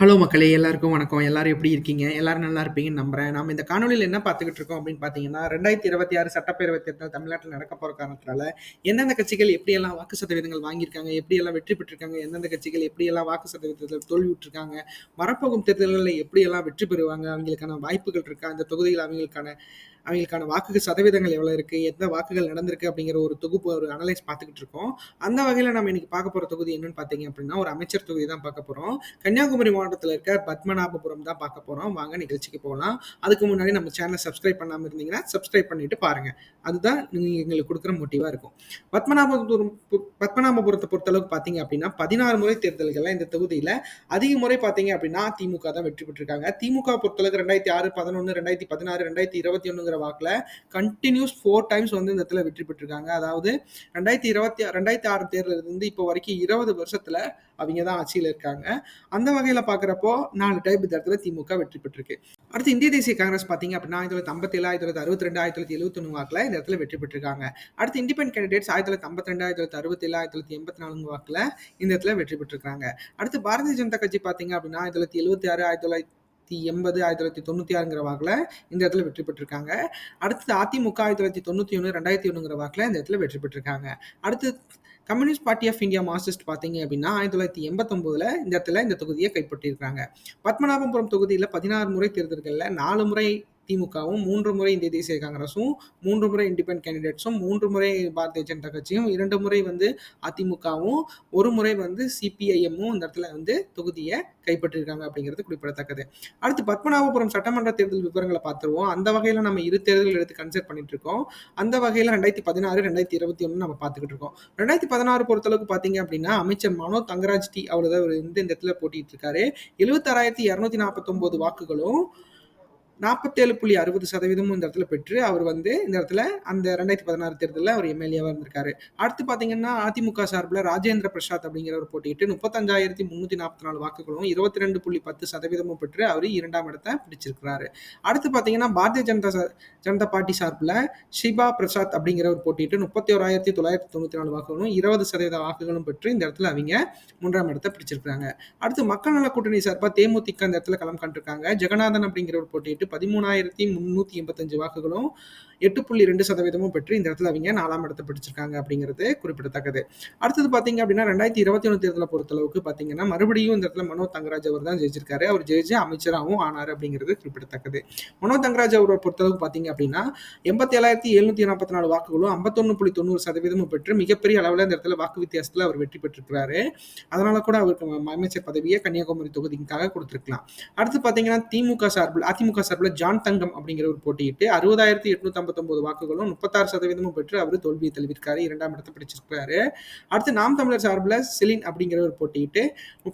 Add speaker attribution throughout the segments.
Speaker 1: Hello மக்களே எல்லாருக்கும் வணக்கம். எல்லாரும் எப்படி இருக்கீங்க? எல்லாரும் நல்லா இருப்பீங்கன்னு நம்புறேன். நம்ம இந்த காணொலியில் என்ன பார்த்துக்கிட்டு இருக்கோம் அப்படின்னு பார்த்தீங்கன்னா ரெண்டாயிரத்தி இருபத்தி ஆறு சட்டப்பேரவை தேர்தல் தமிழ்நாட்டில் நடக்க போகிற காரணத்தினால எந்தெந்த கட்சிகள் எப்படியெல்லாம் வாக்கு சதவீதங்கள் வாங்கியிருக்காங்க எப்படியெல்லாம் வெற்றி பெற்றிருக்காங்க எந்தெந்த கட்சிகள் எப்படியெல்லாம் வாக்கு சதவீதத்தில் தோல்வி விட்டுருக்காங்க வரப்போகும் தேர்தல்களில் எப்படியெல்லாம் வெற்றி பெறுவாங்க அவங்களுக்கான வாய்ப்புகள் இருக்கா அந்த தொகுதியில் அவங்களுக்கான அவங்களுக்கான வாக்கு சதவீதங்கள் எவ்வளோ இருக்குது எந்த வாக்குகள் நடந்திருக்கு அப்படிங்கிற ஒரு தொகுப்பு ஒரு அனலைஸ் பார்த்துக்கிட்டு இருக்கோம். அந்த வகையில் நம்ம இன்னைக்கு பார்க்க போகிற தொகுதி என்னன்னு பார்த்தீங்க அப்படின்னா ஒரு அமைச்சர் தொகுதி தான் பார்க்க போகிறோம் கன்னியாகுமரி மாவட்டத்தில் இருக்க பத்மநாபபுரம் தான் பார்க்க போகிறோம் வாங்க நிகழ்ச்சிக்கு போகலாம். அதுக்கு முன்னாடி நம்ம சேனலை சப்ஸ்கிரைப் பண்ணாமல் இருந்தீங்கன்னா சப்ஸ்கிரைப் பண்ணிட்டு பாருங்கள் அதுதான் நீங்கள் எங்களுக்கு கொடுக்குற மோட்டிவாக இருக்கும். பத்மநாபபுரம் பத்மநாபபுரத்தை பொறுத்தளவுக்கு பார்த்தீங்க அப்படின்னா பதினாறு முறை தேர்தல்களில் இந்த தொகுதியில் அதிக முறை பார்த்தீங்க அப்படின்னா திமுக தான் வெற்றி பெற்றிருக்காங்க. திமுக பொறுத்தளவுக்கு ரெண்டாயிரத்தி ஆறு பதினொன்று ரெண்டாயிரத்தி பதினாறு ரெண்டாயிரத்தி இருபத்தி ஒன்று ஒன்றுங்கிற வாக்கில் கண்டினியூஸ் ஃபோர் டைம்ஸ் வந்து இந்த இடத்துல வெற்றி பெற்றிருக்காங்க. அதாவது ரெண்டாயிரத்தி இருபத்தி ரெண்டாயிரத்தி ஆறு தேர்தலிருந்து இப்போ வரைக்கும் இருபது வருஷத்துல அவங்க தான் ஆட்சியில் இருக்காங்க. அந்த வகையில் பார்க்குறப்போ நாலு டைப் இந்த இடத்துல திமுக வெற்றி பெற்றிருக்கு. அடுத்து இந்திய தேசிய காங்கிரஸ் பார்த்தீங்க அப்படின்னா ஆயிரத்தி தொள்ளாயிரத்தி ஐம்பத்தி ஏழு ஆயிரத்தி தொள்ளாயிரத்தி அறுபத்தி ரெண்டு ஆயிரத்தி தொள்ளாயிரத்தி எழுபத்தி வாக்கில் இந்த இடத்துல வெற்றி பெற்றிருக்காங்க. அடுத்து இண்டிபெண்ட் கேண்டிடேட்ஸ் ஆயிரத்தி தொள்ளாயிரத்தி ஐம்பத்தி ரெண்டு ஆயிரத்தி தொள்ளாயிரத்தி அறுபத்தி ஏழு ஆயிரத்தி தொள்ளாயிரத்தி எண்பத்தி நாலு வாக்கில் இந்த இடத்துல வெற்றி பெற்றிருக்காங்க. அடுத்து பாரதிய ஜனதா கட்சி பார்த்தீங்க அப்படின்னா ஆயிரத்தி தொள்ளாயிரத்தி எழுபத்தி ஆறு ஆயிரத்தி தொள்ளாயிரத்தி எண்பது ஆயிரத்தி தொள்ளாயிரத்தி தொண்ணூற்றி ஆறுங்கிற வாக்கில் இந்த இடத்துல வெற்றி பெற்றிருக்காங்க. அடுத்து அதிமுக ஆயிரத்தி தொள்ளாயிரத்தி தொண்ணூற்றி ஒன்று ரெண்டாயிரத்தி ஒன்றுங்கிற வாக்கில் இந்த இடத்துல வெற்றி பெற்றிருக்காங்க. அடுத்து Communist party of India Marxist பார்த்தீங்க அப்படின்னா ஆயிரத்தி தொள்ளாயிரத்தி எண்பத்தொம்போதில் இந்த இடத்துல இந்த தொகுதியை கைப்பற்றியிருக்காங்க. பத்மநாபபுரம் தொகுதியில் பதினாறு முறை தேர்தல்களில் நாலு முறை திமுகவும் மூன்று முறை இந்திய தேசிய காங்கிரஸும் மூன்று முறை இண்டிபெண்ட் கேண்டிடேட்ஸும் மூன்று முறை பாரதிய ஜனதா கட்சியும் இரண்டு முறை வந்து அதிமுகவும் ஒரு முறை வந்து சிபிஐஎம்மும் இந்த இடத்துல வந்து தொகுதியை கைப்பற்றிருக்காங்க அப்படிங்கிறது குறிப்பிடத்தக்கது. அடுத்து பத்மநாபபுரம் சட்டமன்ற தேர்தல் விவரங்களை பார்த்துருவோம். அந்த வகையில் நம்ம இரு தேர்தல் எடுத்து கன்சிடர் பண்ணிட்டு இருக்கோம். அந்த வகையில் ரெண்டாயிரத்தி பதினாறு ரெண்டாயிரத்தி இருபத்தி ஒன்று நம்ம பார்த்துக்கிட்டு இருக்கோம். ரெண்டாயிரத்தி பதினாறு பொறுத்தளவுக்கு பார்த்தீங்க அப்படின்னா அமைச்சர் மனோ தங்கராஜ் டி அவர் தான் வந்து இந்த இடத்துல போட்டிட்டு இருக்காரு எழுபத்தாறாயிரத்தி இரநூத்தி நாற்பத்தொம்போது வாக்குகளும் நாற்பத்தேழு புள்ளி அறுபது சதவீதமும் இந்த இடத்துல பெற்று அவர் வந்து இந்த இடத்துல அந்த ரெண்டாயிரத்தி பதினாறு தேர்தலில் அவர் எம்எல்ஏவாக இருந்திருக்காரு. அடுத்து பார்த்தீங்கன்னா அதிமுக சார்பில் ராஜேந்திர பிரசாத் அப்படிங்கிறவர் போட்டிட்டு முப்பத்தஞ்சாயிரத்தி முந்நூற்றி நாற்பத்தி நாலு வாக்குகளும் இருபத்தி ரெண்டு புள்ளி பத்து சதவீதமும் பெற்று அவர் இரண்டாம் இடத்தை பிடிச்சிருக்கிறாரு. அடுத்து பார்த்தீங்கன்னா பாரதிய ஜனதா ஜனதா பார்ட்டி சார்பில் ஷிபா பிரசாத் அப்படிங்கிறவர் போட்டிட்டு முப்பத்தி ஓராயிரத்தி தொள்ளாயிரத்தி தொண்ணூற்றி நாலு வாக்குகளும் இருபது சதவீத வாக்குகளும் பெற்று இந்த இடத்துல அவங்க மூன்றாம் இடத்தை பிடிச்சிருக்கிறாங்க. அடுத்து மக்கள் நல கூட்டணி சார்பாக தேமுதிக இந்த இடத்துல களம் கண்டிருக்காங்க. ஜெகநாதன் அப்படிங்கிறவர் போட்டிட்டு பதிமூணாயிரத்தி முந்நூற்றி எண்பத்தஞ்சு வாக்குகளும் எட்டு புள்ளி ரெண்டு சதவீதமும் பெற்று இந்த இடத்துல அவங்க நாலாம் இடத்தை பிடிச்சிருக்காங்க அப்படிங்கிறது குறிப்பிடத்தக்கது. அடுத்தது பார்த்தீங்க அப்படின்னா ரெண்டாயிரத்தி இருபத்தி ஒன்று தேர்தலை பொறுத்தளவுக்கு பார்த்தீங்கன்னா மறுபடியும் இந்த இடத்துல மனோ தங்கராஜ் அவர் தான் ஜெயிச்சிருக்காரு. அவர் ஜெயிச்சு அமைச்சராகவும் ஆனார் அப்படிங்கிறது குறிப்பிடத்தக்கது. மனோ தங்கராஜ் அவரை பொறுத்தளவுக்கு பார்த்தீங்க அப்படின்னா எண்பத்தி ஏழாயிரத்தி எழுநூத்தி நாற்பத்தி நாலு வாக்குகளும் ஐம்பத்தொன்னு புள்ளி தொண்ணூறு சதவீதமும் பெற்று மிகப்பெரிய அளவில் இந்த இடத்துல வாக்கு வித்தியாசத்தில் அவர் வெற்றி பெற்றிருக்கிறாரு. அதனால கூட அவருக்கு அமைச்சர் பதவியை கன்னியாகுமரி தொகுதிக்காக கொடுத்துருக்கலாம். அடுத்து பார்த்தீங்கன்னா திமுக சார்பில் அதிமுக சார்பில் ஜான் தங்கம் அப்படிங்கிற ஒரு போட்டியிட்டு அறுபதாயிரத்தி எட்நூத்தி ஐம்பத்தொன்பது வாக்குகளும் முப்பத்தாறு சதவீதமும் பெற்று அவர் தோல்வியை தழுவிருக்காரு இரண்டாம் இடத்தை பிடிச்சிருக்காரு அடுத்து நாம் தமிழர் சார்பில் செலின் அப்படிங்கிற ஒரு போட்டியிட்டு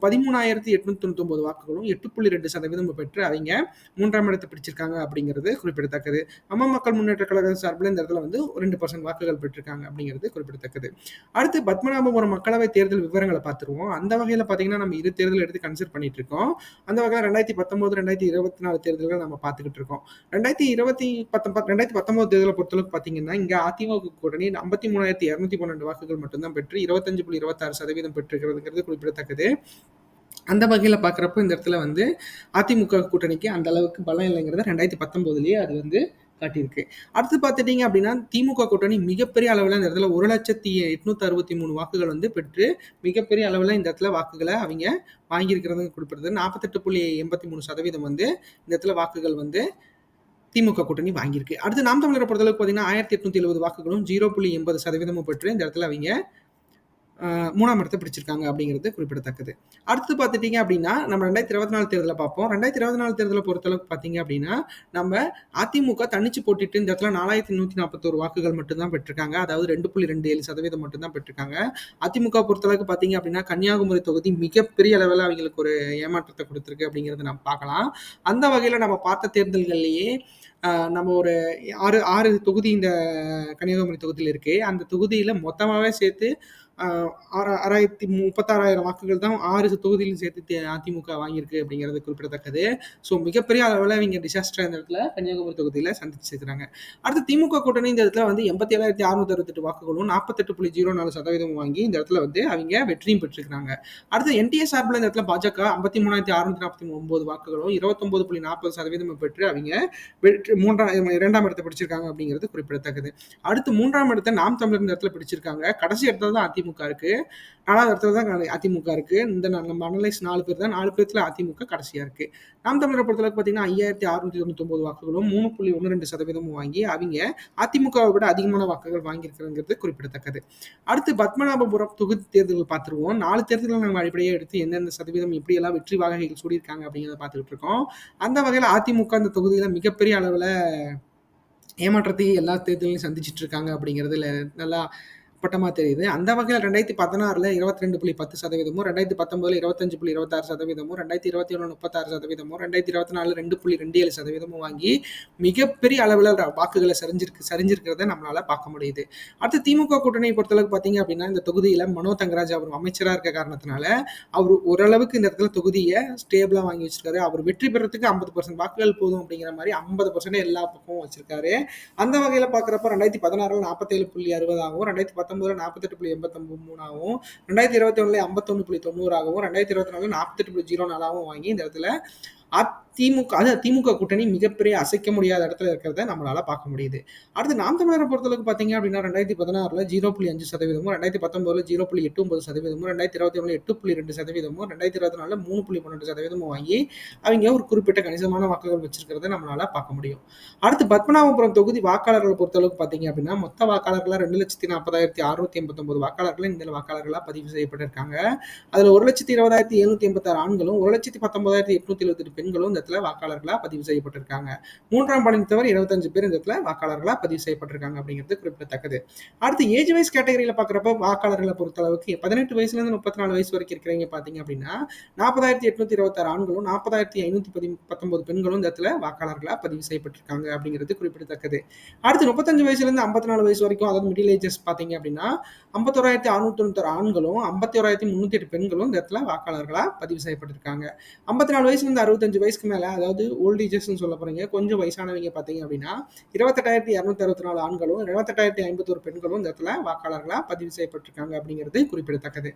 Speaker 1: பதிமூணாயிரத்தி எட்நூத்தி தொண்ணூத்தி வாக்குகளும் எட்டு புள்ளி ரெண்டு சதவீதம் பெற்று அவங்க மூன்றாம் இடத்தை பிடிச்சிருக்காங்க அப்படிங்கிறது குறிப்பிடத்தக்கது. அம்மா மக்கள் முன்னேற்ற கழக சார்பில் இந்த இடத்துல வந்து ரெண்டு பர்சன்ட் வாக்குகள் பெற்றிருக்காங்க அப்படிங்கிறது குறிப்பிடத்தக்கது. அடுத்து பத்மநாபபுரம் மக்களவை தேர்தல் விவரங்களை பார்த்துருவோம். அந்த வகையில் பார்த்தீங்கன்னா நம்ம இரு தேர்தல் எடுத்து கன்சிடர் பண்ணிட்டு இருக்கோம். அந்த வகையில் ரெண்டாயிரத்தி பத்தொன்பது ரெண்டாயிரத்தி இருபத்தி நாலு தேர்தல்கள் நம்ம பார்த்து பார்த்துக்கிட்டு இருக்கோம். ரெண்டாயிரத்தி இருபத்தி பத்தொன்பது ரெண்டாயிரத்தி பத்தொன்பது தேர்தலை பொறுத்தளவுக்கு பார்த்தீங்கன்னா இங்கே அதிமுக கூட்டணி ஐம்பத்தி மூணாயிரத்தி இரநூத்தி பன்னெண்டு வாக்குகள் மட்டும்தான் பெற்று இருபத்தஞ்சு புள்ளி இருபத்தாறு சதவீதம் பெற்றிருக்கிறதுங்கிறது குறிப்பிடத்தக்கது. அந்த வகையில் பார்க்குறப்போ இந்த இடத்துல வந்து அதிமுக கூட்டணிக்கு அந்த அளவுக்கு பலம் இல்லைங்கிறத ரெண்டாயிரத்தி பத்தொம்போதுலேயே அது வந்து காட்டியிருக்கு. அடுத்து பார்த்துட்டீங்க அப்படின்னா திமுக கூட்டணி மிகப்பெரிய அளவில் இந்த இடத்துல ஒரு லட்சத்தி எட்நூத்தி அறுபத்தி மூணு வாக்குகள் வந்து பெற்று மிகப்பெரிய அளவில் இந்த இடத்துல வாக்குகளை அவங்க வாங்கியிருக்கிறது குறிப்பிடுறது நாற்பத்தெட்டு புள்ளி எண்பத்தி மூணு சதவீதம் வந்து இந்த இடத்துல வாக்குகள் வந்து திமுக கூட்டணி வாங்கியிருக்கு. அடுத்து நாம் தமிழரை பொறுத்தளவுக்கு பார்த்தீங்கன்னா ஆயிரத்தி எட்நூத்தி எழுபது வாக்குகளும் ஜீரோ புள்ளி எண்பது சதவீதமும் பெற்று இந்த இடத்துல அவங்க மூணாம் இடத்தை பிடிச்சிருக்காங்க அப்படிங்கிறது குறிப்பிடத்தக்கது. அடுத்து பார்த்துட்டிங்க அப்படின்னா நம்ம ரெண்டாயிரத்தி இருபத்தி நாலு தேர்தலை பார்ப்போம். ரெண்டாயிரத்தி இருபத்தி நாலு தேர்தலை பொறுத்தளவுக்கு பார்த்தீங்க அப்படின்னா நம்ம அதிமுக தனிச்சு போட்டுட்டு இந்த இடத்துல நாலாயிரத்தி நூற்றி நாற்பத்தோரு வாக்குகள் மட்டும்தான் பெற்றிருக்காங்க. அதாவது ரெண்டு புள்ளி ரெண்டு ஏழு சதவீதம் மட்டும்தான் பெற்றிருக்காங்க. அதிமுக பொறுத்தளவுக்கு பார்த்தீங்க அப்படின்னா கன்னியாகுமரி தொகுதி மிகப்பெரிய அளவில் அவங்களுக்கு ஒரு ஏமாற்றத்தை கொடுத்துருக்கு அப்படிங்கிறத நம்ம பார்க்கலாம். அந்த வகையில் நம்ம பார்த்த தேர்தல்கள்லேயே நம்ம ஒரு ஆறு ஆறு தொகுதி இந்த கன்னியாகுமரி தொகுதியில் இருக்குது அந்த தொகுதியில் மொத்தமாகவே சேர்த்து ஆறா- ஆறாயிரத்தி முப்பத்தாறாயிரம் வாக்குகள் தான் ஆறு தொகுதியிலும் சேர்த்து அதிமுக வாங்கியிருக்கு அப்படிங்கிறது குறிப்பிடத்தக்கது. ஸோ மிகப்பெரிய அளவில் இவங்க டிசாஸ்டர் இந்த இடத்துல கன்னியாகுமரி தொகுதியில் சந்திச்சிருக்கிறாங்க. அடுத்து திமுக கூட்டணி இந்த இடத்துல வந்து எண்பத்தி ஏழாயிரத்தி அறுநூத்தி அறுபத்தெட்டு வாக்குகளும் நாற்பத்தெட்டு புள்ளி ஜீரோ நாலு சதவீதம் வாங்கி இந்த இடத்துல வந்து அவங்க வெற்றியும் பெற்றிருக்கிறாங்க. அடுத்து என்டிஏ சார்பில் இந்த இடத்துல பாஜக ஐம்பத்தி மூணாயிரத்தி அறுநூத்தி நாற்பத்தி ஒன்பது வாக்குகளும் இருபத்தொன்பது புள்ளி நாற்பது சதவீதம் பெற்று அவங்க வெற்றி மூன்றாம் இரண்டாம் இடத்தை பிடிச்சிருக்காங்க அப்படிங்கிறது குறிப்பிடத்தக்கது. அடுத்து மூன்றாம் இடத்தை நாம் தமிழர் இந்த இடத்துல பிடிச்சிருக்காங்க. கடைசி இடத்துல தான் அதிமுக இருக்கு. நாலாவது இடத்துல தான் அதிமுக இருக்கு. இந்த நம்ம அனலைஸ் நாலு பேர் தான். நாலு பேர்த்துல அதிமுக கடைசியா இருக்கு. நாம் தமிழரை பொறுத்தளவுக்கு பார்த்தீங்கன்னா ஐயாயிரத்தி அறுநூத்தி தொண்ணூத்தி வாக்குகளும் மூணு புள்ளி ஒன்று ரெண்டு சதவீதமும் வாங்கி அவங்க அதிமுகவை விட அதிகமான வாக்குகள் வாங்கியிருக்கிறது குறிப்பிடத்தக்கது. அடுத்து பத்மநாபபுரம் தொகுதி தேர்தல்கள் பார்த்துருவோம் நாலு தேர்தல்கள் நம்ம அடிப்படையாக எடுத்து எந்தெந்த சதவீதம் எப்படியெல்லாம் வெற்றி வாகைகள் சூடியிருக்காங்க அப்படிங்கிறத பார்த்துக்கிட்டு இருக்கோம். அந்த வகையில் அதிமுக அந்த தொகுதியில் மிகப்பெரிய அளவில் ஏமாற்றத்தை எல்லா தேர்தலையும் சந்திச்சுட்டு இருக்காங்க அப்படிங்கிறதுல நல்லா பட்டமா தெரியுது. அந்த வகையில் ரெண்டாயிரத்தி பதினாறுல இருபத்தி ரெண்டு புள்ளி பத்து சதவீதமும் ரெண்டாயிரத்தி பத்தொன்பதுல இருபத்தஞ்சு புள்ளி இருபத்தாறு சதவீதமும் ரெண்டாயிரத்தி இருபத்தி ஒன்று முப்பத்தாறு சதவீதமும் ரெண்டாயிரத்தி இருபத்தி நாலு ரெண்டு புள்ளி ரெண்டு ஏழு சதவீதமும் வாங்கி மிகப்பெரிய அளவில் வாக்குகளை சரிஞ்சிருக்கு சரிஞ்சிருக்கிறத நம்மளால பார்க்க முடியுது. அடுத்து திமுக கூட்டணியை பொறுத்தளவுக்கு பார்த்தீங்க அப்படின்னா இந்த தொகுதியில் மனோ தங்கராஜ் அவர் அமைச்சராக இருக்க காரணத்தினால அவர் ஓரளவுக்கு இந்த இடத்துல தொகுதியை ஸ்டேபிளாக வாங்கி வச்சிருக்காரு. அவர் வெற்றி பெறத்துக்கு ஐம்பது பர்சன்ட் வாக்குகள் போதும் அப்படிங்கிற மாதிரி ஐம்பது பர்சன்ட் எல்லா பக்கமும் வச்சிருக்காரு. அந்த வகையில் பார்க்குறப்ப ரெண்டாயிரத்தி பதினாறுல நாற்பத்தேழு புள்ளி அறுபதாகவும் ரெண்டாயிரத்தி பத்தொன்பதுல நாற்பத்தெட்டு புள்ளி எண்பத்தொம்பது மூணாகவும் ரெண்டாயிரத்தி இருபத்தி ஒன்றுல ஐம்பத்தொன்று புள்ளி தொண்ணூறாகவும் ரெண்டாயிரத்தி இருபத்தி நாலு நாற்பத்தெட்டு புள்ளி ஜீரோ நாலாகவும் வாங்கி இந்த இடத்துல அதிமுக அது திமுக கூட்டணி மிகப்பெரிய அசைக்க முடியாத இடத்துல இருக்கிறத நம்மளால பார்க்க முடியுது. அடுத்து நாம் தமிழரை பொறுத்தளவுக்கு பார்த்தீங்க அப்படின்னா ரெண்டாயிரத்தி பதினாறுல ஜீரோ புள்ளி அஞ்சு சதவீதமும் ரெண்டாயிரத்தி பத்தொன்பதுல ஜீரோ புள்ளி எட்டு ஒன்பது சதவீதமும் ரெண்டாயிரத்தி இருபத்தி ஒன்று எட்டு புள்ளி ரெண்டு சதவீதமும் ரெண்டாயிரத்தி இருபத்தி நாலுல மூணு புள்ளி பன்னெண்டு சதவீதமும் வாங்கி அவங்க ஒரு குறிப்பிட்ட கணிசமான வாக்குகள் வச்சிருக்கிறத நம்மளால பார்க்க முடியும். அடுத்து பத்மநாபபுரம் தொகுதி வாக்காளர்களை பொறுத்தளவுக்கு பார்த்தீங்க அப்படின்னா மொத்த வாக்காளர்களாக ரெண்டு லட்சத்தி நாற்பதாயிரத்தி அறுநூத்தி எண்பத்தொன்பது வாக்காளர்கள் இந்த வாக்காளர்களாக பதிவு செய்யப்பட்டிருக்காங்க. அதுல ஒரு லட்சத்தி இருபதாயிரத்தி எழுநூத்தி எண்பத்தாறு ஆண்களும் ஒரு லட்சத்தி பத்தொன்பதாயிரத்தி எட்நூத்தி எழுபத்தி பெண்களும் இந்த இடத்துல வாக்காளர்களா பதிவு செய்யப்பட்டிருக்காங்க. மூன்றாம் பாலினத்தை தவிர இருபத்தஞ்சு பேர் இந்த இடத்துல வாக்காளர்களா பதிவு செய்யப்பட்டிருக்காங்க அப்படிங்கிறது குறிப்பிடத்தக்கது. அடுத்து ஏஜ் வைஸ் கேட்டகரியில பாக்குறப்ப வாக்காளர்களை பொறுத்த அளவுக்கு பதினெட்டு வயசுல இருந்து முப்பத்தி நாலு வயசு வரைக்கும் இருக்கிறவங்க பாத்தீங்க அப்படின்னா நாற்பதாயிரத்தி எட்நூத்தி இருபத்தாறு ஆண்களும் நாற்பதாயிரத்தி ஐநூத்தி பதி பத்தொன்பது பெண்களும் இந்த இடத்துல வாக்காளர்களா பதிவு செய்யப்பட்டிருக்காங்க அப்படிங்கிறது குறிப்பிடத்தக்கது. அடுத்து முப்பத்தஞ்சு வயசுல இருந்து ஐம்பத்தி நாலு வயசு வரைக்கும் அதாவது மிடில் ஏஜஸ் பாத்தீங்க அப்படின்னா ஐம்பத்தோராயிரத்தி அறுநூத்தி தொண்ணூத்தாறு ஆண்களும் ஐம்பத்தி ஓராயிரத்தி முன்னூத்தி எட்டு பெண்களும் இந்த இடத்துல வாக்காளர்களா பதிவு செய்யப்பட்டிருக்காங்க. ஐம்பத்தி நாலு வயசுல இருந்து அறுபத்தஞ்சு வயசுக்கு மேலே அதாவது ஓல்டேஜஸ்ன்னு சொல்ல போகிறீங்க கொஞ்சம் வயசானவங்க பார்த்தீங்க அப்படின்னா இருபத்தெட்டாயிரத்தி இரநூத்தி அறுபத்தி நாலு ஆண்களும் இருபத்தெட்டாயிரத்தி ஐம்பத்தோரு பெண்களும் இந்த இடத்துல வாக்காளர்களாக பதிவு செய்யப்பட்டிருக்காங்க அப்படிங்கிறது குறிப்பிடத்தக்கது.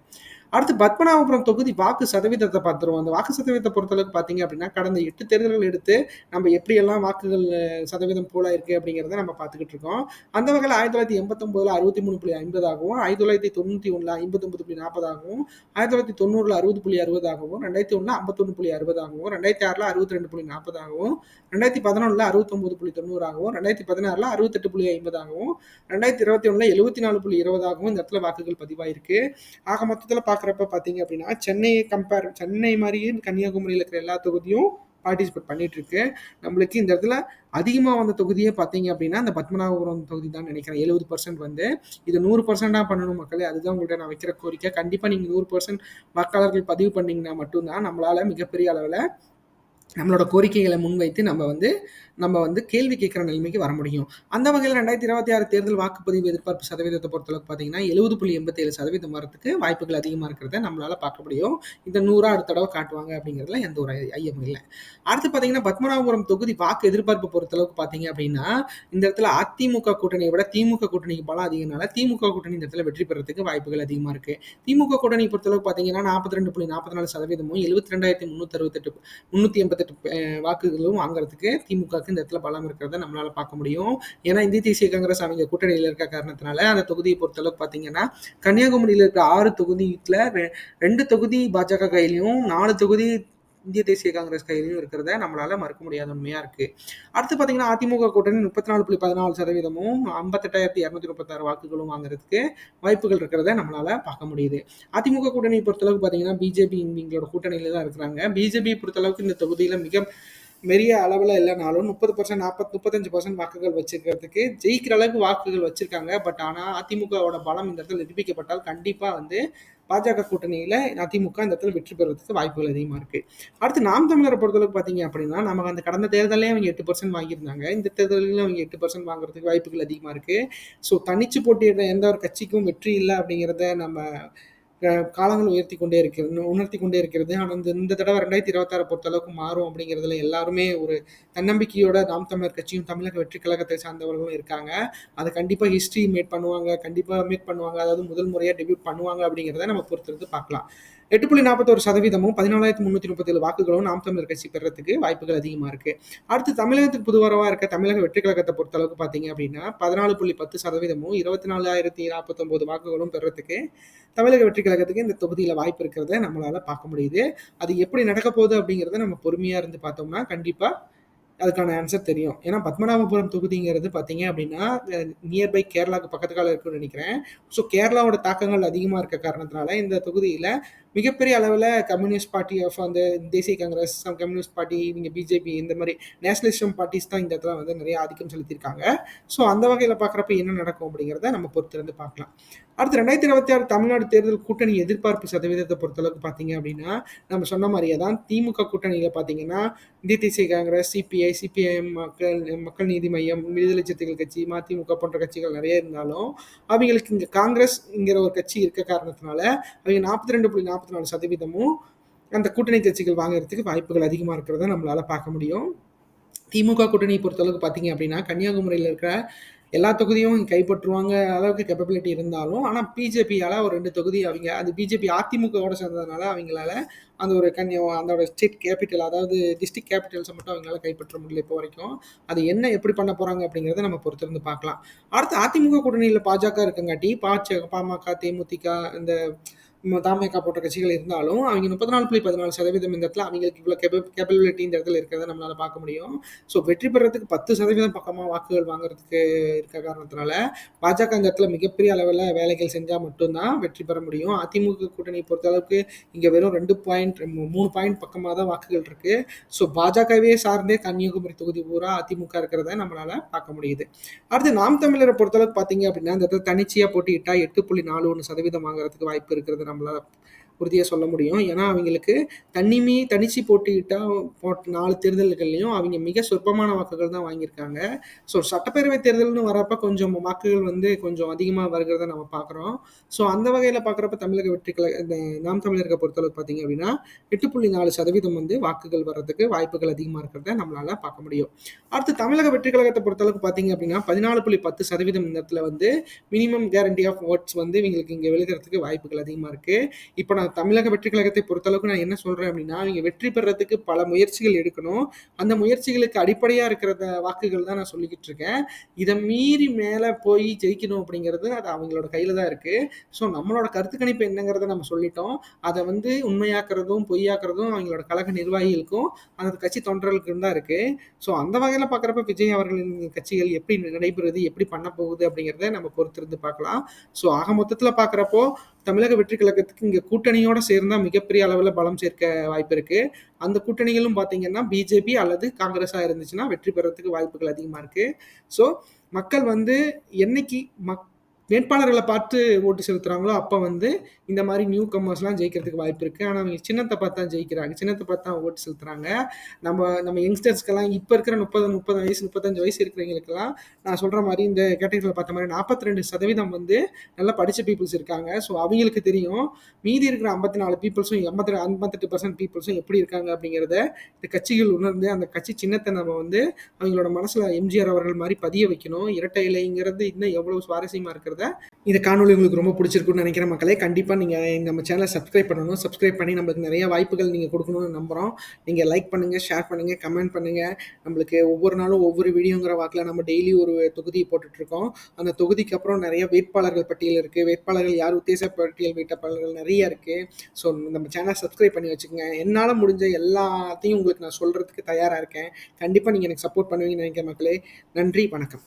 Speaker 1: அடுத்து பத்மநாபபுரம் தொகுதி வாக்கு சதவீதத்தை பார்த்துருவோம். அந்த வாக்கு சதவீதத்தை பொறுத்தளவுக்கு பார்த்தீங்க அப்படின்னா கடந்த எட்டு தேர்தல்கள் எடுத்து நம்ம எப்படியெல்லாம் வாக்குகள் சதவீதம் போல இருக்கு அப்படிங்கிறத நம்ம பார்த்துக்கிட்டு இருக்கோம். அந்த வகையில் ஆயிரத்தி தொள்ளாயிரத்தி எண்பத்தொம்போதில் அறுபத்தி மூணு புள்ளி ஐம்பதாகவும் ஆயிரத்தி தொள்ளாயிரத்தி தொண்ணூற்றி ஒன்றில் ஐம்பத்தொம்பது புள்ளி நாற்பதாகவும் ஆயிரத்தி தொள்ளாயிரத்தி தொண்ணூறில் அறுபது புள்ளி அறுபதாகவும் ரெண்டாயிரத்தி ஒன்றில் ஐம்பத்தொன்று புள்ளி அறுபதாகவும் ரெண்டாயிரத்தி ஆறில் அறுபத்தி ரெண்டு புள்ளி நாற்பதாகவும் ரெண்டாயிரத்தி பதினொன்றில் அறுபத்தொம்பது புள்ளி தொண்ணூறாகவும் ரெண்டாயிரத்தி பதினாறில் அறுபத்தெட்டு புள்ளி ஐம்பதாகவும் ரெண்டாயிரத்தி இருபத்தி ஒன்றில் எழுபத்தி நாலு புள்ளி இருபதாகவும் இந்த இடத்துல வாக்குகள் பதிவாயிருக்கு. ஆக மொத்தத்தில் பார்க்குறப்ப பார்த்தீங்க அப்படின்னா சென்னையை கம்பேர் சென்னை மாதிரியே கன்னியாகுமரியில் இருக்கிற எல்லா தொகுதியும் பார்ட்டிசிபேட் பண்ணிட்டு இருக்கு நம்மளுக்கு இந்த இடத்துல அதிகமாக வந்த தொகுதியே பார்த்தீங்க அப்படின்னா அந்த பத்மநாபபுரம் தொகுதி தான் நினைக்கிறேன். எழுபது பர்சன்ட் வந்து. இது நூறு பர்சன்டாக பண்ணணும் மக்களே. அதுதான் உங்கள்கிட்ட நான் வைக்கிற கோரிக்கை. கண்டிப்பாக நீங்கள் நூறு பர்சன்ட் வாக்காளர்கள் பதிவு பண்ணீங்கன்னா மட்டும்தான் நம்மளால மிகப்பெரிய அளவில் நம்மளோட கோரிக்கைகளை முன்வைத்து நம்ம வந்து நம்ம வந்து கேள்வி கேட்குற நிலைமைக்கு வர முடியும். அந்த வகையில் ரெண்டாயிரத்தி இருபத்தி ஆறு தேர்தல் வாக்குப்பதிவு எதிர்பார்ப்பு சதவீதத்தை பொறுத்தளவுக்கு பார்த்தீங்கன்னா எழுபது புள்ளி எண்பத்தேழு சதவீதம் வரதுக்கு வாய்ப்புகள் அதிகமாக இருக்கிறத நம்மளால் பார்க்க முடியும். இந்த நூறா அடுத்த தடவை காட்டுவாங்க அப்படிங்கிறதுல எந்த ஒரு ஐ- ஐயமும் இல்லை. அடுத்து பார்த்தீங்கன்னா பத்மநாபபுரம் தொகுதி வாக்கு எதிர்பார்ப்பு பொறுத்தளவுக்கு பார்த்தீங்க அப்படின்னா இந்த இடத்துல அதிமுக கூட்டணியை விட திமுக கூட்டணிக்கு பலம் அதிகனால திமுக கூட்டணி இந்த இடத்துல வெற்றி பெறதுக்கு வாய்ப்புகள் அதிகமாக இருக்குது திமுக கூட்டணி பொறுத்தளவுக்கு பார்த்தீங்கன்னா நாற்பத்தி ரெண்டு புள்ளி நாற்பத்தி நாலு சதவீதமும் எழுபத்தி ரெண்டாயிரத்தி முந்நூற்றி அறுபத்தெட்டு முந்நூற்றி எண்பத்தி நாற்பத்தெட்டு வாக்குகளும் வாங்குறதுக்கு திமுகவுக்கு இந்த இடத்துல பலம் இருக்கிறத நம்மளால பார்க்க முடியும். ஏன்னா இந்திய தேசிய காங்கிரஸ் அவங்க கூட்டணியில் இருக்க காரணத்தினால அந்த தொகுதியை பொறுத்தளவுக்கு பார்த்தீங்கன்னா கன்னியாகுமரியில் இருக்கிற ஆறு தொகுதியில் ரெ- ரெண்டு தொகுதி பாஜக கையிலையும் நாலு தொகுதி இந்திய தேசிய காங்கிரஸ் கையிலையும் இருக்கிறத நம்மளால மறுக்க முடியாத உண்மையா இருக்கு. அடுத்து பார்த்தீங்கன்னா அதிமுக கூட்டணி முப்பத்தி நாலு புள்ளி பதினாலு சதவீதமும் ஐம்பத்தெட்டாயிரத்தி இரநூத்தி முப்பத்தாறு வாக்குகளும் வாங்குறதுக்கு வாய்ப்புகள் இருக்கிறத நம்மளால பார்க்க முடியுது. அதிமுக கூட்டணியை பொறுத்தளவுக்கு பாத்தீங்கன்னா பிஜேபி எங்களோட கூட்டணியில தான் இருக்கிறாங்க. பிஜேபி பொறுத்தளவுக்கு இந்த தொகுதியில மிக பெரிய அளவில் இல்லைனாலும் முப்பது பர்சன்ட் நாற்பத்தி முப்பத்தஞ்சு பர்சன்ட் வாக்குகள் வச்சுருக்கிறதுக்கு ஜெயிக்கிற அளவுக்கு வாக்குகள் வச்சுருக்காங்க. பட் ஆனால் அதிமுகவோட பலம் இந்த இடத்துல நிரூபிக்கப்பட்டால் கண்டிப்பாக வந்து பாஜக கூட்டணியில் அதிமுக இந்த இடத்துல வெற்றி பெறுவதற்கு வாய்ப்புகள் அதிகமாக இருக்குது அடுத்து நாம் தமிழரை பொறுத்தளவுக்கு பார்த்தீங்க அப்படின்னா நமக்கு அந்த கடந்த தேர்தலே அவங்க எட்டு பர்சன்ட் வாங்கியிருந்தாங்க. இந்த தேர்தலிலும் அவங்க எட்டு பர்சன்ட் வாங்குறதுக்கு வாய்ப்புகள் அதிகமாக இருக்குது ஸோ தனிச்சு போட்டியிடுற எந்த ஒரு கட்சிக்கும் வெற்றி இல்லை அப்படிங்கிறத நம்ம காலங்கள் உயர்த்தி கொண்டே இருக்கிறது உணர்த்தி கொண்டே இருக்கிறது. ஆனால் இந்த இந்த தடவை ரெண்டாயிரத்தி இருபத்தாறு பொறுத்த அளவுக்கு மாறும் அப்படிங்கிறதுல எல்லாருமே ஒரு தன்னம்பிக்கையோட நாம் தமிழர் கட்சியும் தமிழக வெற்றி கழகத்தை சார்ந்தவர்களும் இருக்காங்க. அதை கண்டிப்பாக ஹிஸ்ட்ரி மேட் பண்ணுவாங்க கண்டிப்பாக மேக் பண்ணுவாங்க. அதாவது முதல் முறையாக டெபியூட் பண்ணுவாங்க அப்படிங்கிறத நம்ம பொறுத்திருந்து பார்க்கலாம். எட்டு புள்ளி நாற்பத்தோரு சதவீதமும் பதினாலாயிரத்தி முந்நூற்றி முப்பத்தேழு வாக்குகளும் நாம் தமிழர் கட்சி பெறத்துக்கு வாய்ப்புகள் அதிகமாக இருக்கு. அடுத்து தமிழகத்துக்கு புதுவரவாக இருக்க தமிழக வெற்றி கழகத்தை பொறுத்த அளவுக்கு பார்த்தீங்க அப்படின்னா பதினாலு புள்ளி பத்து சதவீதமும் இருபத்தி நாலாயிரத்தி நாற்பத்தொம்போது வாக்குகளும் பெறத்துக்கு தமிழக வெற்றி கழகத்துக்கு இந்த தொகுதியில் வாய்ப்பு இருக்கிறத நம்மளால பார்க்க முடியுது. அது எப்படி நடக்க போகுது அப்படிங்கிறத நம்ம பொறுமையாக இருந்து பார்த்தோம்னா கண்டிப்பாக அதுக்கான ஆன்சர் தெரியும். ஏன்னா பத்மநாபபுரம் தொகுதிங்கிறது பார்த்தீங்க அப்படின்னா நியர்பை கேரளாவுக்கு பக்கத்துக்கால இருக்குன்னு நினைக்கிறேன். ஸோ கேரளாவோட தாக்கங்கள் அதிகமாக இருக்க காரணத்தினால இந்த தொகுதியில் மிகப்பெரிய அளவில் கம்யூனிஸ்ட் பார்ட்டி ஆஃப் அந்த தேசிய காங்கிரஸ் கம்யூனிஸ்ட் பார்ட்டி இங்கே பிஜேபி இந்த மாதிரி நேஷனலிசம் பார்ட்டிஸ் தான் இந்த இடத்துல வந்து நிறைய ஆதிக்கம் செலுத்தியிருக்காங்க. ஸோ அந்த வகையில் பார்க்குறப்ப என்ன நடக்கும் அப்படிங்கிறத நம்ம பொறுத்திருந்து பார்க்கலாம். அடுத்து ரெண்டாயிரத்தி இருபத்தி ஆறு தமிழ்நாடு தேர்தல் கூட்டணி எதிர்பார்ப்பு சதவீதத்தை பொறுத்தளவுக்கு பார்த்தீங்க அப்படின்னா நம்ம சொன்ன மாதிரியே தான் திமுக கூட்டணியில் பார்த்தீங்கன்னா இந்திய தேசிய காங்கிரஸ் சிபிஐ சிபிஐஎம் மக்கள் மக்கள் நீதி மையம் விடுதலை சிறுத்தைகள் கட்சி மதிமுக போன்ற கட்சிகள் நிறைய இருந்தாலும் அவங்களுக்கு இங்கே காங்கிரஸ்ங்கிற ஒரு கட்சி இருக்க காரணத்தினால அவங்க நாற்பத்தி ரெண்டு புள்ளி நாற்பத்தி நாலு சதவீதமும் அந்த கூட்டணி கட்சிகள் வாங்குறதுக்கு வாய்ப்புகள் அதிகமாக இருக்கிறத நம்மளால் பார்க்க முடியும். திமுக கூட்டணியை பொறுத்தளவுக்கு பார்த்தீங்க அப்படின்னா கன்னியாகுமரியில் இருக்கிற எல்லா தொகுதியும் கைப்பற்றுவாங்க அளவுக்கு கேப்பபிலிட்டி இருந்தாலும் ஆனால் பிஜேபியால் ஒரு ரெண்டு தொகுதி அவங்க அது பிஜேபி அதிமுகவோட சேர்ந்ததுனால அவங்களால அந்த ஒரு கன்னியா அதோட ஸ்டேட் கேபிட்டல் அதாவது டிஸ்ட்ரிக்ட் கேபிட்டல்ஸை மட்டும் அவங்களால கைப்பற்ற முடியல இப்போ வரைக்கும். அது என்ன எப்படி பண்ண போகிறாங்க அப்படிங்கிறத நம்ம பொறுத்திருந்து பார்க்கலாம். அடுத்து அதிமுக கூட்டணியில் பாஜக இருக்கங்காட்டி பாஜக பாமக தேமுதிக இந்த தாமேக்கா போட்ட கட்சிகள் இருந்தாலும் அவங்க முப்பத்தி நாலு புள்ளி பதினாலு சதவீதம் இந்த இடத்துல அவங்களுக்கு இவ்வளோ கேப கேப்பபிலிட்டி இந்த இடத்துல இருக்கிறத நம்மளால பார்க்க முடியும். ஸோ வெற்றி பெறதுக்கு பத்து சதவீதம் பக்கமாக வாக்குகள் வாங்குறதுக்கு இருக்க காரணத்தினால பாஜக இந்த இடத்துல மிகப்பெரிய அளவில் வேலைகள் செஞ்சால் மட்டும்தான் வெற்றி பெற முடியும். அதிமுக கூட்டணி பொறுத்தளவுக்கு இங்கே வெறும் ரெண்டு பாயிண்ட் மூணு பாயிண்ட் பக்கமாக தான் வாக்குகள் இருக்கு. ஸோ பாஜகவே சார்ந்தே கன்னியாகுமரி தொகுதி பூரா அதிமுக இருக்கிறத நம்மளால பார்க்க முடியுது. அடுத்து நாம் தமிழரை பொறுத்தளவுக்கு பார்த்தீங்க அப்படின்னா இந்த இடத்துல தனிச்சையாக போட்டியிட்டால் எட்டு புள்ளி நாலு ஒன்று சதவீதம் வாங்குறதுக்கு வாய்ப்பு இருக்கிறது நம்ம நம்மளால் உறுதியாக சொல்ல முடியும். ஏன்னா அவங்களுக்கு தனிமி தனிச்சு போட்டியிட்டா போட்ட நாலு தேர்தல்கள்லையும் அவங்க மிக சொற்பமான வாக்குகள் தான் வாங்கியிருக்காங்க. ஸோ சட்டப்பேரவை தேர்தல்னு வரப்போ கொஞ்சம் வாக்குகள் வந்து கொஞ்சம் அதிகமாக வருகிறத நம்ம பார்க்குறோம். ஸோ அந்த வகையில் பார்க்குறப்ப தமிழக வெற்றிகளை இந்த நாம் தமிழர்களை பொறுத்தளவுக்கு பார்த்தீங்க அப்படின்னா எட்டு புள்ளி நாலு சதவீதம் வந்து வாக்குகள் வர்றதுக்கு வாய்ப்புகள் அதிகமாக இருக்கிறத நம்மளால் பார்க்க முடியும். அடுத்து தமிழக வெற்றி கழகத்தை பொறுத்தளவுக்கு பார்த்தீங்க அப்படின்னா பதினாலு புள்ளி பத்து சதவீதம் இந்த இடத்துல வந்து மினிமம் கேரண்டி ஆஃப் ஓட்ஸ் வந்து இவங்களுக்கு இங்கே விழுகிறதுக்கு வாய்ப்புகள் அதிகமாக இருக்குது இப்போ நான் தமிழக வெற்றி கழகத்தை பொறுத்தளவுக்கு நான் என்ன சொல்கிறேன் அப்படின்னா அவங்க வெற்றி பெறதுக்கு பல முயற்சிகள் எடுக்கணும். அந்த முயற்சிகளுக்கு அடிப்படையாக இருக்கிற வாக்குகள் தான் நான் சொல்லிக்கிட்டு இருக்கேன். இதை மீறி மேலே போய் ஜெயிக்கணும் அப்படிங்கிறது அது அவங்களோட கையில் தான் இருக்குது ஸோ நம்மளோட கருத்து கணிப்பு என்னங்கிறத நம்ம சொல்லிட்டோம். அதை வந்து உண்மையாக்குறதும் பொய்யாக்குறதும் அவங்களோட கழக நிர்வாகிகளுக்கும் அந்த கட்சி தொண்டர்களுக்கும் தான் இருக்குது ஸோ அந்த வகையில் பார்க்குறப்ப விஜய் அவர்களின் கட்சிகள் எப்படி நடைபெறுது எப்படி பண்ண போகுது அப்படிங்கிறத நம்ம பொறுத்திருந்து பார்க்கலாம். ஸோ ஆக மொத்தத்தில் பார்க்குறப்போ தமிழக வெற்றி கழகத்துக்கு இங்கே கூட்டணியோட சேர்ந்தால் மிகப்பெரிய அளவில் பலம் சேர்க்க வாய்ப்பு இருக்கு. அந்த கூட்டணிகளும் பார்த்தீங்கன்னா பிஜேபி அல்லது காங்கிரஸாக இருந்துச்சுன்னா வெற்றி பெறத்துக்கு வாய்ப்புகள் அதிகமாக இருக்கு. ஸோ மக்கள் வந்து என்னைக்கு மக் வேட்பாளர்களை பார்த்து ஓட்டு செலுத்துறாங்களோ அப்போ வந்து இந்த மாதிரி நியூ கம்மர்ஸ்லாம் ஜெயிக்கிறதுக்கு வாய்ப்பு இருக்குது ஆனால் அவங்க சின்னத்தை பார்த்து தான் ஜெயிக்கிறாங்க. சின்னத்தை பார்த்து தான் ஓட்டு செலுத்துறாங்க. நம்ம நம்ம யங்ஸ்டர்ஸ்க்கெல்லாம் இப்போ இருக்கிற முப்பது முப்பது வயசு முப்பத்தஞ்சு வயசு இருக்கிறவங்களுக்கெல்லாம் நான் சொல்கிற மாதிரி இந்த கேட்டகரியில் பார்த்த மாதிரி நாற்பத்தி ரெண்டு சதவீதம் வந்து நல்லா படித்த பீப்புள்ஸ் இருக்காங்க. ஸோ அவங்களுக்கு தெரியும். மீதி இருக்கிற ஐம்பத்தி நாலு பீப்புள்ஸும் எண்பத்தி ஐம்பத்தெட்டு பர்சன்ட் பீப்புள்ஸும் எப்படி இருக்காங்க அப்படிங்கிறத இந்த கட்சிகள் உணர்ந்து அந்த கட்சி சின்னத்தை நம்ம வந்து அவங்களோட மனசில் எம்ஜிஆர் அவர்கள் மாதிரி பதிய வைக்கணும். இரட்டை இலைங்கிறது இன்னும் எவ்வளோ சுவாரஸ்யமாக இருக்கிறது இந்த காணொலி உங்களுக்கு ரொம்ப பிடிச்சிருக்குன்னு நினைக்கிற மக்களே. கண்டிப்பாக நீங்கள் நம்ம சேனலை சப்ஸ்கிரைப் பண்ணணும். சப்ஸ்கிரைப் பண்ணி நம்மளுக்கு நிறைய வாய்ப்புகள் நீங்கள் கொடுக்கணும்னு நம்புகிறோம் நீங்கள் லைக் பண்ணுங்கள் ஷேர் பண்ணுங்கள் கமெண்ட் பண்ணுங்கள் நம்மளுக்கு ஒவ்வொரு நாளும் ஒவ்வொரு வீடியோங்கிற வாக்கில் நம்ம டெய்லி ஒரு தொகுதி போட்டுட்ருக்கோம் அந்த தொகுதிக்கு அப்புறம் நிறைய வேட்பாளர்கள் பட்டியல் இருக்குது வேட்பாளர்கள் யார்? உத்தேச பட்டியல் வேட்பாளர்கள் நிறைய இருக்குது ஸோ நம்ம சேனலை சப்ஸ்கிரைப் பண்ணி வச்சுக்கோங்க. என்னால் முடிஞ்ச எல்லாத்தையும் உங்களுக்கு நான் சொல்கிறதுக்கு தயாராக இருக்கேன். கண்டிப்பாக நீங்கள் எனக்கு சப்போர்ட் பண்ணுவீங்கன்னு நினைக்கிற மக்களே. நன்றி வணக்கம்.